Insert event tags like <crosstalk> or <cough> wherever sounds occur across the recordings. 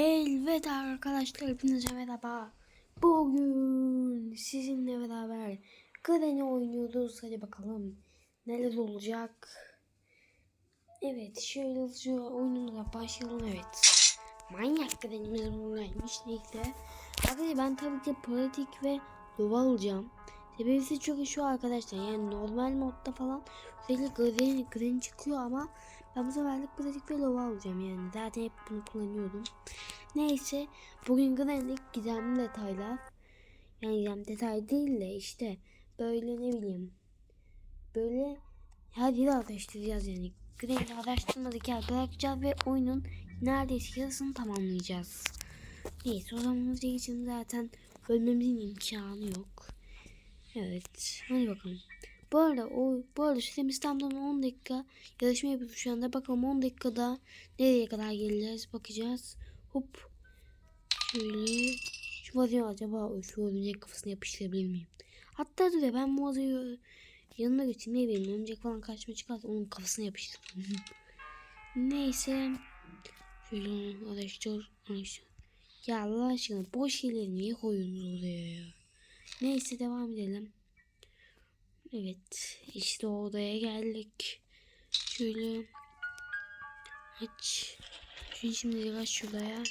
Evet arkadaşlar hepinize merhaba. Bugün sizinle beraber Granny oynuyoruz. Hadi bakalım neler olacak. Evet şöyle hızlıca oyunumuza başlayalım. Evet. Manyak Granny'miz buradaymış. Neyse. Arkadaşlar ben tabii ki pratik ve lova alacağım. Sebebi ise çünkü şu arkadaşlar yani normal modda falan sürekli Granny, Granny çıkıyor ama ben bu seferlik pratik ve lova alacağım yani. Zaten hep bunu kullanıyordum. Neyse bugün Granny'lik gizemli detaylar. Yani gizem detay değil de işte böyle ne bileyim. Böyle her yeri araştıracağız yani. Granny'i araştırmadık yer bırakacağız ve oyunun neredeyse yarısını tamamlayacağız. Neyse o zaman hızlıca zaten ölmemizin imkanı yok. Evet hadi bakalım. Bu arada o bu arada süremiz tam tamına 10 dakika yarışma yapıyoruz şu anda. Bakalım 10 dakikada nereye kadar geleceğiz bakacağız. Hop. Şöyle. Şu vazoyu acaba şu örümcek kafasına yapıştırabilir miyim? Hatta dur ya ben bu vazoyu yanına götüreyim ne bileyim örümcek falan kaçma çıkarsa onun kafasına yapıştırırım. <laughs> Neyse. Şöyle araştır araştır. Ya Allah aşkına boş şeyleri niye koyuyorsunuz oraya ya? Neyse devam edelim. Evet işte odaya geldik. Şöyle aç. Şimdi şimdi aç şuraya.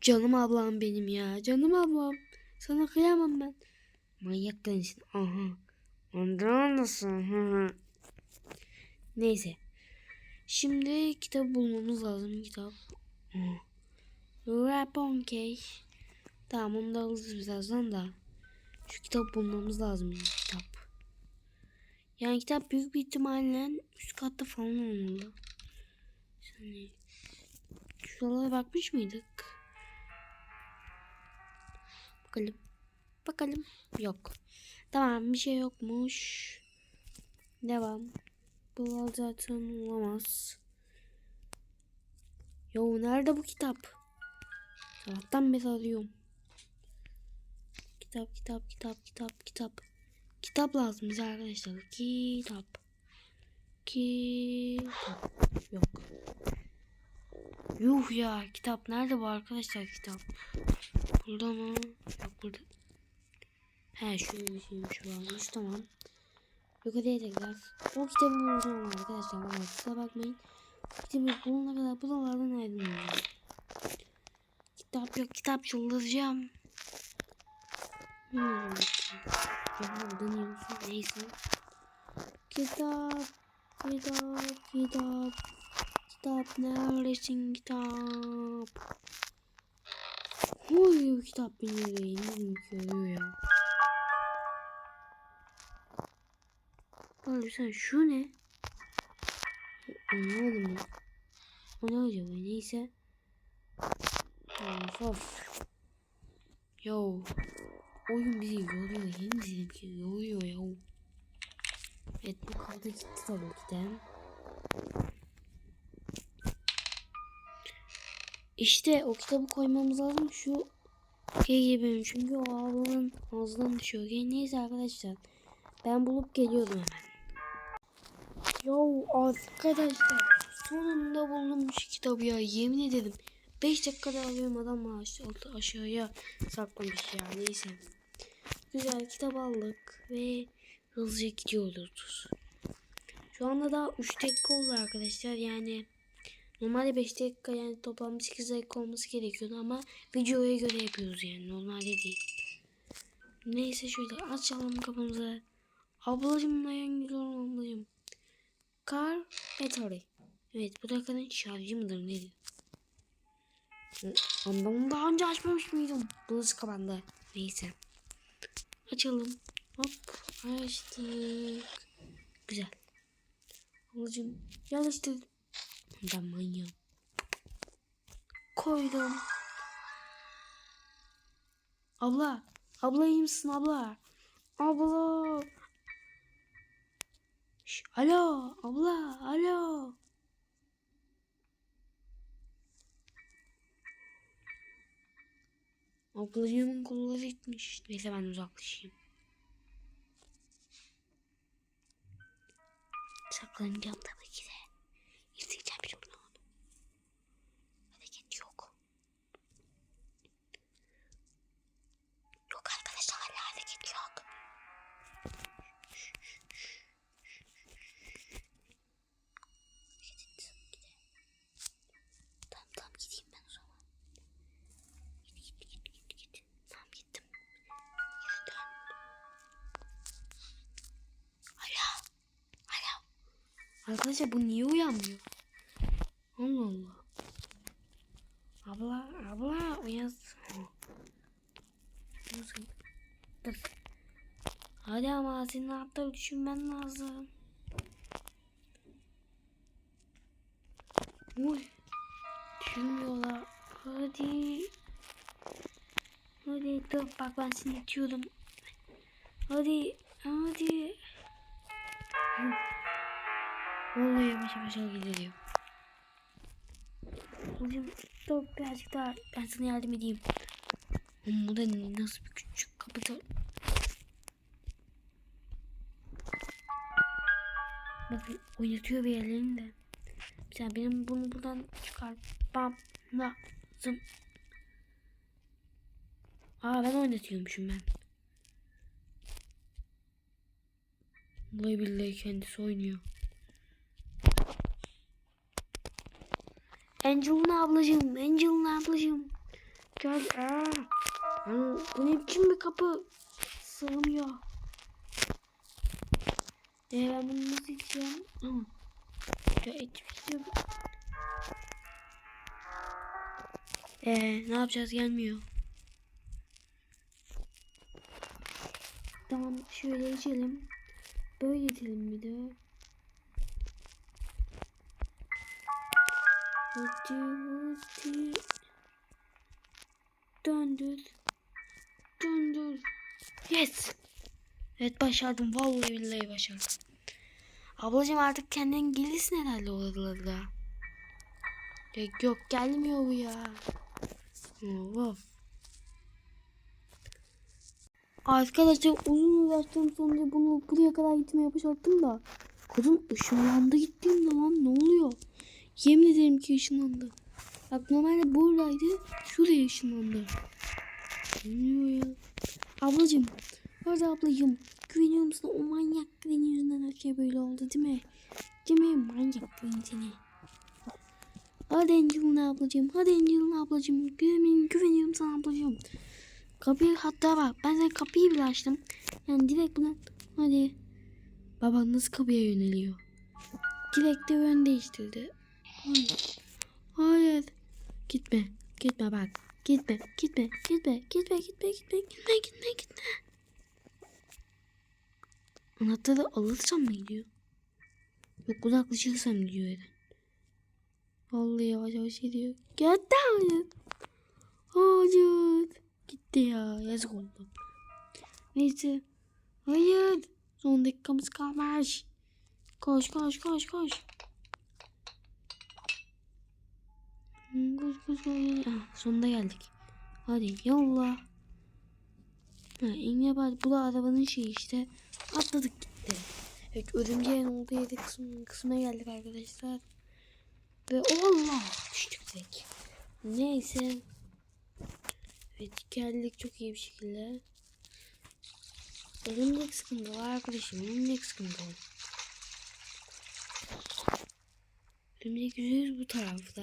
Canım ablam benim ya. Canım ablam. Sana kıyamam ben. Manyak densin. Aha. Ondan nasıl? Neyse. Şimdi kitap bulmamız lazım. Kitap. Rapon Case. Tamam onu da alırız birazdan da. Şu kitap bulmamız lazım kitap. Yani kitap büyük bir ihtimalle üst katta falan olmalı. Şimdi şuralara bakmış mıydık? Bakalım. Bakalım. Yok. Tamam bir şey yokmuş. Devam. Bu zaten olamaz. Yo nerede bu kitap? Sabahtan beri arıyorum. Kitap, kitap, kitap, kitap, kitap. Kitap lazım bize arkadaşlar. Kitap. Kitap. Yok. Yuh ya kitap nerede bu arkadaşlar kitap? Burada mı? Yok burada. He şu şu varmış tamam. Yukarıya tekrar. O kitabı bulacağım arkadaşlar. Ama kusura bakmayın. Kitabı bulana kadar buralardan ayrılmayacağım. Kitap yok kitap çıldıracağım. Bilmiyorum. Ya dönüyor musun? Neyse. Kitap. Kitap. Kitap. Kitap neredesin kitap? Huy kitap beni beğendim ki ya. Abi sen şu ne? Anlamadım ya. O ne acaba neyse. Of of. Yo. Oyun bizi yoruyor. Yemin ederim ki yoruyor ya. Evet bu kaldı gitti tabii ki de. İşte o kitabı koymamız lazım. Şu şey gibi çünkü o ablanın ağzından düşüyor. Yani neyse arkadaşlar. Ben bulup geliyorum hemen. Yo arkadaşlar sonunda bulunmuş kitabı ya yemin ederim. 5 dakikada alıyorum adam aşağı, aşağıya saklamış ya neyse. Güzel kitap aldık ve hızlıca gidiyoruz. Şu anda daha 3 dakika oldu arkadaşlar yani. Normalde 5 dakika yani toplam 8 dakika olması gerekiyordu ama videoya göre yapıyoruz yani normalde değil. Neyse şöyle açalım kapımızı. Ablacım dayan güzel ablacım. Car battery. Evet bu dakikanın şarjı mıdır nedir? Ondan daha önce açmamış mıydım? Burası kapandı. Neyse. Açalım. Hop. Açtık. Güzel. Ablacım yerleştirdim. Ben manyağım. Koydum. Abla. Abla iyi misin abla? Abla. Şş, alo. Abla. Alo. Ablacığımın kolları gitmiş. Neyse ben uzaklaşayım. Saklanacağım tabii Arkadaşlar bu niye uyanmıyor? Allah Allah. Abla, abla uyan. Dur. Hadi ama senin hatta düşünmen lazım. Uy. Düşünmüyorlar. Hadi. Hadi dur bak ben seni itiyorum. Hadi. Hadi. Hı. Vallahi yavaş yavaş ediyor. Hocam dur birazcık daha ben sana yardım edeyim. Bu da nasıl bir küçük kapıda. Bakın oynatıyor bir yerlerini de. Mesela benim bunu buradan çıkartmam lazım. Aa ben oynatıyormuşum ben. Vallahi billahi kendisi oynuyor. Angelina ablacığım, Angelina ablacığım. Gel. Aa. Aa, bu ne biçim bir kapı? Sığmıyor. Ee, ben bunu nasıl içeceğim? Ama. Ya içmiştim. Ee, ne yapacağız gelmiyor. Tamam şöyle içelim. Böyle içelim bir de. Hadi hadi. Döndür. Döndür. Yes. Evet başardım. Vallahi billahi başardım. Ablacığım artık kendin gelirsin herhalde oralara. Ya yok gelmiyor bu ya. Of. Arkadaşlar uzun uğraştığım sonucu bunu buraya kadar gitmeye başardım da. Kadın ışınlandı gittiğimde lan ne oluyor? Yemin ederim ki ışınlandı. Bak normalde buradaydı. Şuraya ışınlandı. Bilmiyor ya. Ablacım. Orada ablacım. Güveniyor musun? O manyak senin yüzünden her şey böyle oldu değil mi? Değil mi? Manyak benim seni. Hadi Angelina ablacım. Hadi Angelina ablacım. Güveniyorum, güveniyorum sana ablacım. Kapıyı hatta bak ben sana kapıyı bile açtım. Yani direkt buna hadi. Baba nasıl kapıya yöneliyor? Direkt de yön değiştirdi. Hayır. Gitme. Gitme bak. Gitme. Gitme. Gitme. Gitme. Gitme. Gitme. Gitme. Gitme. Gitme. Anahtarı alırsam mı gidiyor? Yok uzaklaşırsam gidiyor herhalde. Vallahi yavaş yavaş gidiyor. Gitti hayır. Hayır. Gitti ya. Yazık oldu. Neyse. Hayır. Son dakikamız kalmış. Koş koş koş koş. Koş koş koş. Ah, sonunda geldik. Hadi yolla. Ha, İngilizce bu da arabanın şeyi işte. Atladık gitti. Evet örümceğin olduğu yerde kısım, kısmına geldik arkadaşlar. Ve Allah düştük direkt. Neyse. Evet geldik çok iyi bir şekilde. Örümcek sıkıntı var arkadaşım. Örümcek sıkıntı. Örümcek yüzüyoruz bu tarafta.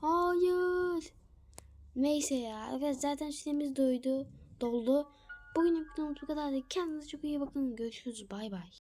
Hayır. Neyse ya. Evet zaten süremiz doydu. Doldu. Bugün bu kadar. Kendinize çok iyi bakın. Görüşürüz. Bay bay.